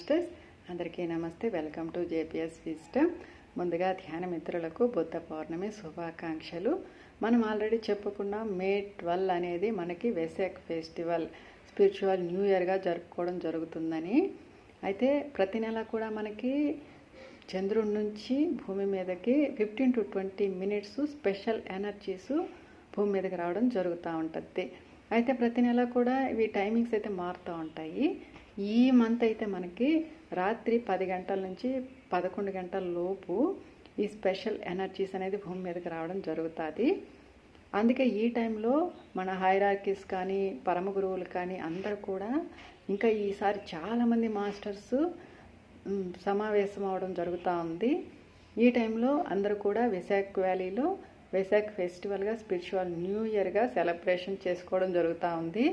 Masters. అందరికీ నమస్తే. Welcome to JPS wisdom ముందుగా ధ్యాన మిత్రులకు బుద్ధ పౌర్ణమి శుభాకాంక్షలు. మనం ఆల్రెడీ చెప్పుకున్నాం మే ట్వెల్వ్ అనేది మనకి వెసాక్ ఫెస్టివల్ స్పిరిచువల్ న్యూ ఇయర్గా జరుపుకోవడం జరుగుతుందని. అయితే ప్రతి నెల కూడా మనకి చంద్రుడి నుంచి భూమి మీదకి fifteen to twenty minutes special energies భూమి మీదకి రావడం జరుగుతూ ఉంటుంది. అయితే ప్రతి నెల కూడా ఇవి టైమింగ్స్ అయితే మారుతూ ఉంటాయి. ఈ మంత్ అయితే మనకి రాత్రి పది గంటల నుంచి పదకొండు గంటల లోపు ఈ స్పెషల్ ఎనర్జీస్ అనేది భూమి మీదకి రావడం జరుగుతుంది. అందుకే ఈ టైంలో మన హైరార్కీస్ కానీ పరమ గురువులు కానీ అందరు కూడా ఇంకా ఈసారి చాలామంది మాస్టర్స్ సమావేశం అవడం జరుగుతూ ఉంది. ఈ టైంలో అందరూ కూడా విశాఖ వ్యాలీలో విశాఖ ఫెస్టివల్గా స్పిరిచువల్ న్యూ ఇయర్గా సెలబ్రేషన్ చేసుకోవడం జరుగుతూ ఉంది.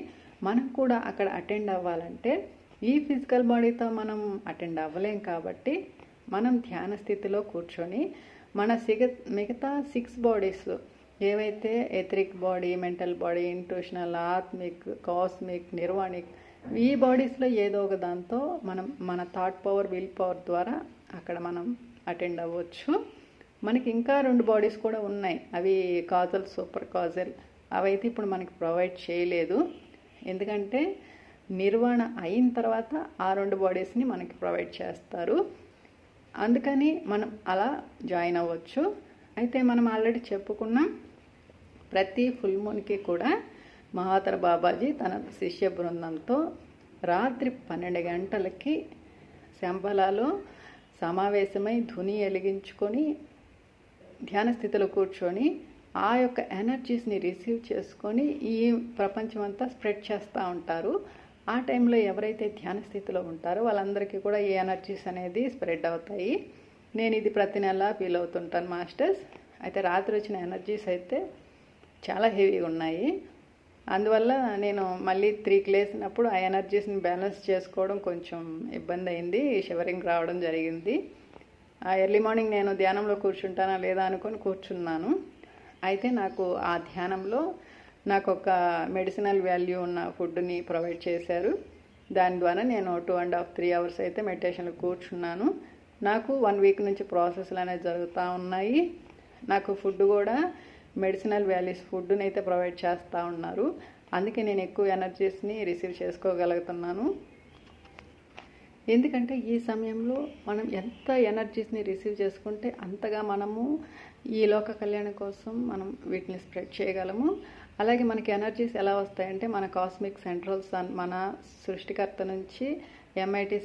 మనం కూడా అక్కడ అటెండ్ అవ్వాలంటే ఈ ఫిజికల్ బాడీతో మనం అటెండ్ అవ్వలేం కాబట్టి మనం ధ్యాన స్థితిలో కూర్చొని మన సిగ మిగతా సిక్స్ బాడీస్ ఏవైతే etheric body mental body intuitional ఆత్మిక్ cosmic నిర్వాణిక్ ఈ బాడీస్లో ఏదో ఒక దాంతో మనం మన థాట్ పవర్ విల్ పవర్ ద్వారా అక్కడ మనం అటెండ్ అవ్వచ్చు. మనకి ఇంకా రెండు బాడీస్ కూడా ఉన్నాయి. అవి కాజల్ సూపర్ కాజల్. అవైతే ఇప్పుడు మనకి ప్రొవైడ్ చేయలేదు. ఎందుకంటే నిర్వహణ అయిన తర్వాత ఆ రెండు బాడీస్ని మనకి ప్రొవైడ్ చేస్తారు. అందుకని మనం అలా జాయిన్ అవ్వచ్చు. అయితే మనం ఆల్రెడీ చెప్పుకున్నాం ప్రతి ఫుల్ మూన్కి కూడా మహాతర బాబాజీ తన శిష్య బృందంతో రాత్రి పన్నెండు గంటలకి శంబలాలో సమావేశమై ధుని వెలిగించుకొని ధ్యాన స్థితిలో కూర్చొని ఆ యొక్క ఎనర్జీస్ని రిసీవ్ చేసుకొని ఈ ప్రపంచం అంతా స్ప్రెడ్ చేస్తూ ఉంటారు. ఆ టైంలో ఎవరైతే ధ్యాన స్థితిలో ఉంటారో వాళ్ళందరికీ కూడా ఈ ఎనర్జీస్ అనేది స్ప్రెడ్ అవుతాయి. నేను ఇది ప్రతి నెల ఫీల్ అవుతుంటాను మాస్టర్స్ అయితే రాత్రి వచ్చిన ఎనర్జీస్ అయితే చాలా హెవీగా ఉన్నాయి. అందువల్ల నేను మళ్ళీ త్రీకి లేసినప్పుడు ఆ ఎనర్జీస్ని బ్యాలెన్స్ చేసుకోవడం కొంచెం ఇబ్బంది అయింది. షివరింగ్ రావడం జరిగింది. ఆ ఎర్లీ మార్నింగ్ నేను ధ్యానంలో కూర్చుంటానా లేదా అనుకొని కూర్చున్నాను. అయితే నాకు ఆ ధ్యానంలో నాకు ఒక మెడిసినల్ వాల్యూ ఉన్న ఫుడ్ని ప్రొవైడ్ చేశారు. దాని ద్వారా నేను two and half three hours అయితే మెడిటేషన్లో కూర్చున్నాను. నాకు వన్ వీక్ నుంచి ప్రాసెస్లు అనేవి జరుగుతూ ఉన్నాయి. నాకు ఫుడ్ కూడా మెడిసినల్ వాల్యూస్ ఫుడ్ని అయితే ప్రొవైడ్ చేస్తూ ఉన్నారు. అందుకే నేను ఎక్కువ ఎనర్జీస్ని రిసీవ్ చేసుకోగలుగుతున్నాను. ఎందుకంటే ఈ సమయంలో మనం ఎంత ఎనర్జీస్ని రిసీవ్ చేసుకుంటే అంతగా మనము ఈ లోక కళ్యాణం కోసం మనం వీటిని స్ప్రెడ్ చేయగలము. అలాగే మనకి ఎనర్జీస్ ఎలా వస్తాయంటే మన కాస్మిక్ సెంట్రల్ సన్ మన సృష్టికర్త నుంచి ఎంఐటి